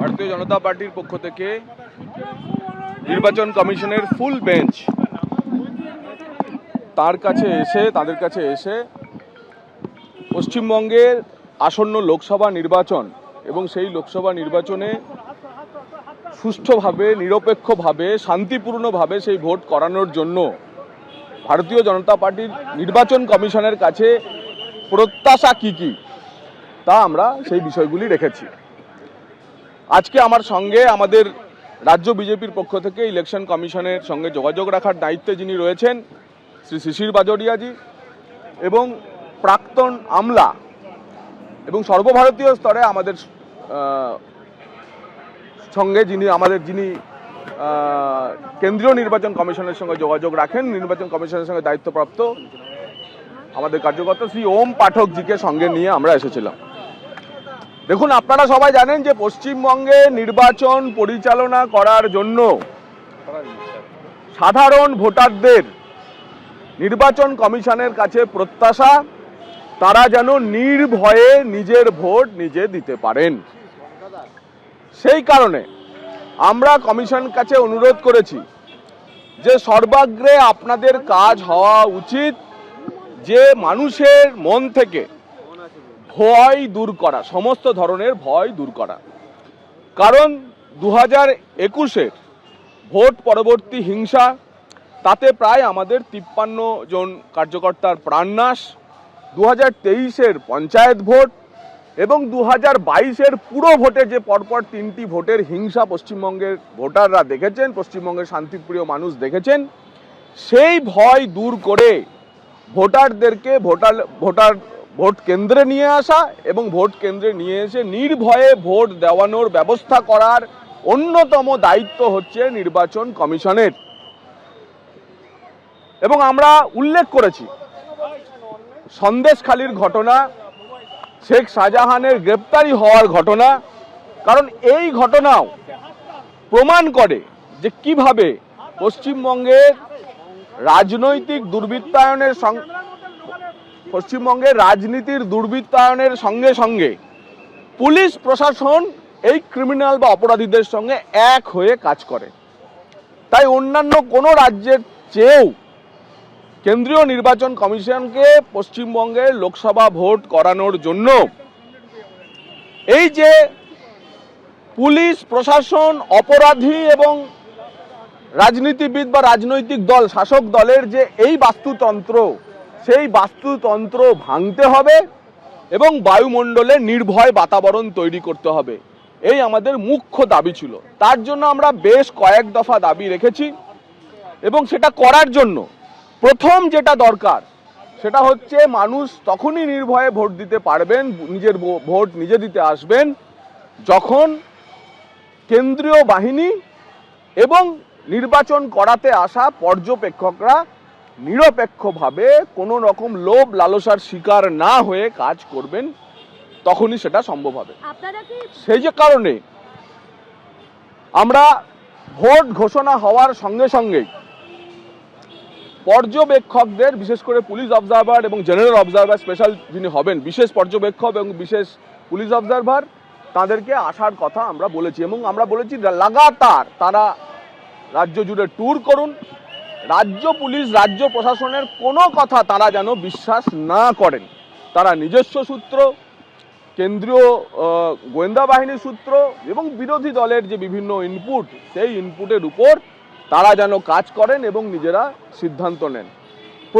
ভারতীয় জনতা পার্টির পক্ষ থেকে নির্বাচন কমিশনের ফুল বেঞ্চ তার কাছে এসে, তাদের কাছে এসে পশ্চিমবঙ্গের আসন্ন লোকসভা নির্বাচন এবং সেই লোকসভা নির্বাচনে সুষ্ঠুভাবে, নিরপেক্ষভাবে, শান্তিপূর্ণভাবে সেই ভোট করানোর জন্য ভারতীয় জনতা পার্টির নির্বাচন কমিশনের কাছে প্রত্যাশা কি কি তা আমরা সেই বিষয়গুলি রেখেছি। আজকে আমার সঙ্গে আমাদের রাজ্য বিজেপির পক্ষ থেকে ইলেকশন কমিশনের সঙ্গে যোগাযোগ রাখার দায়িত্বে যিনি রয়েছেন শ্রী শিশির বাজরিয়াজি এবং প্রাক্তন আমলা এবং সর্বভারতীয় স্তরে আমাদের সঙ্গে যিনি আমাদের, যিনি কেন্দ্রীয় নির্বাচন কমিশনের সঙ্গে যোগাযোগ রাখেন, নির্বাচন কমিশনের সঙ্গে দায়িত্বপ্রাপ্ত আমাদের কার্যকর্তা শ্রী ওম পাঠকজিকে সঙ্গে নিয়ে আমরা এসেছিলাম। দেখুন, আপনারা সবাই জানেন যে পশ্চিমবঙ্গে নির্বাচন পরিচালনা করার জন্য সাধারণ ভোটারদের নির্বাচন কমিশনের কাছে প্রত্যাশা, তারা যেন নির্ভয়ে নিজের ভোট নিজে দিতে পারেন। সেই কারণে আমরা কমিশন কাছে অনুরোধ করেছি যে সর্বাগ্রে আপনাদের কাজ হওয়া উচিত, যে মানুষের মন থেকে ভয় দূর করা, সমস্ত ধরনের ভয় দূর করা। কারণ দু হাজার একুশের ভোট পরবর্তী হিংসা, তাতে প্রায় আমাদের তিপ্পান্ন জন কার্যকর্তার প্রাণনাশ দু হাজার তেইশের পঞ্চায়েত ভোট এবং দু হাজার বাইশের পুরো ভোটে যে পরপর তিনটি ভোটের হিংসা পশ্চিমবঙ্গের ভোটাররা দেখেছেন, পশ্চিমবঙ্গের শান্তিপ্রিয় মানুষ দেখেছেন, সেই ভয় দূর করে ভোটারদেরকে ভোটার ভোটার ভোট কেন্দ্রে নিয়ে আসা এবং ভোট কেন্দ্রে নিয়ে এসে নির্ভয়ে ভোট দেওয়ানোর ব্যবস্থা করার অন্যতম দায়িত্ব হচ্ছে নির্বাচন কমিশনের। এবং আমরা উল্লেখ করেছি, সন্দেশখালির ঘটনা, শেখ শাহজাহানের গ্রেপ্তারি হওয়ার ঘটনা, কারণ এই ঘটনাও প্রমাণ করে যে কীভাবে পশ্চিমবঙ্গের রাজনৈতিক দুর্বৃত্তায়নের পশ্চিমবঙ্গের রাজনীতির দুর্বৃত্তায়নের সঙ্গে সঙ্গে পুলিশ প্রশাসন এই ক্রিমিনাল বা অপরাধীদের সঙ্গে এক হয়ে কাজ করে। তাই অন্যান্য কোনো রাজ্যের চেয়েও কেন্দ্রীয় নির্বাচন কমিশনকে পশ্চিমবঙ্গের লোকসভা ভোট করানোর জন্য এই যে পুলিশ প্রশাসন, অপরাধী এবং রাজনীতিবিদ বা রাজনৈতিক দল, শাসক দলের যে এই বাস্তুতন্ত্র সেই বাস্তুতন্ত্র ভাঙতে হবে এবং বায়ুমণ্ডলে নির্ভয় বাতাবরণ তৈরি করতে হবে। এই আমাদের মুখ্য দাবি ছিল। তার জন্য আমরা বেশ কয়েক দফা দাবি রেখেছি এবং সেটা করার জন্য প্রথম যেটা দরকার, সেটা হচ্ছে মানুষ তখনই নির্ভয়ে ভোট দিতে পারবেন, নিজের ভোট নিজে দিতে আসবেন, যখন কেন্দ্রীয় বাহিনী এবং নির্বাচন করাতে আসা পর্যবেক্ষকরা নিরপেক্ষভাবে কোনো রকম লোভ লালসার শিকার না হয়ে কাজ করবেন তখনই সেটা সম্ভব হবে। সেই যে কারণে আমরা ভোট ঘোষণা হওয়ার সঙ্গে সঙ্গেই পর্যবেক্ষকদের বিশেষ করে পুলিশ অবজারভার এবং জেনারেল অবজারভার স্পেশাল যিনি হবেন বিশেষ পর্যবেক্ষক এবং বিশেষ পুলিশ অবজারভার তাদেরকে আসার কথা আমরা বলেছি এবং আমরা বলেছি লাগাতার তারা রাজ্য জুড়ে ট্যুর করুন রাজ্য পুলিশ, রাজ্য প্রশাসনের কোনো কথা তারা যেন বিশ্বাস না করেন। তারা নিজস্ব সূত্র, কেন্দ্রীয় গোয়েন্দা বাহিনীর সূত্র এবং বিরোধী দলের যে বিভিন্ন ইনপুট সেই ইনপুটের উপর তারা যেন কাজ করেন এবং নিজেরা সিদ্ধান্ত নেন।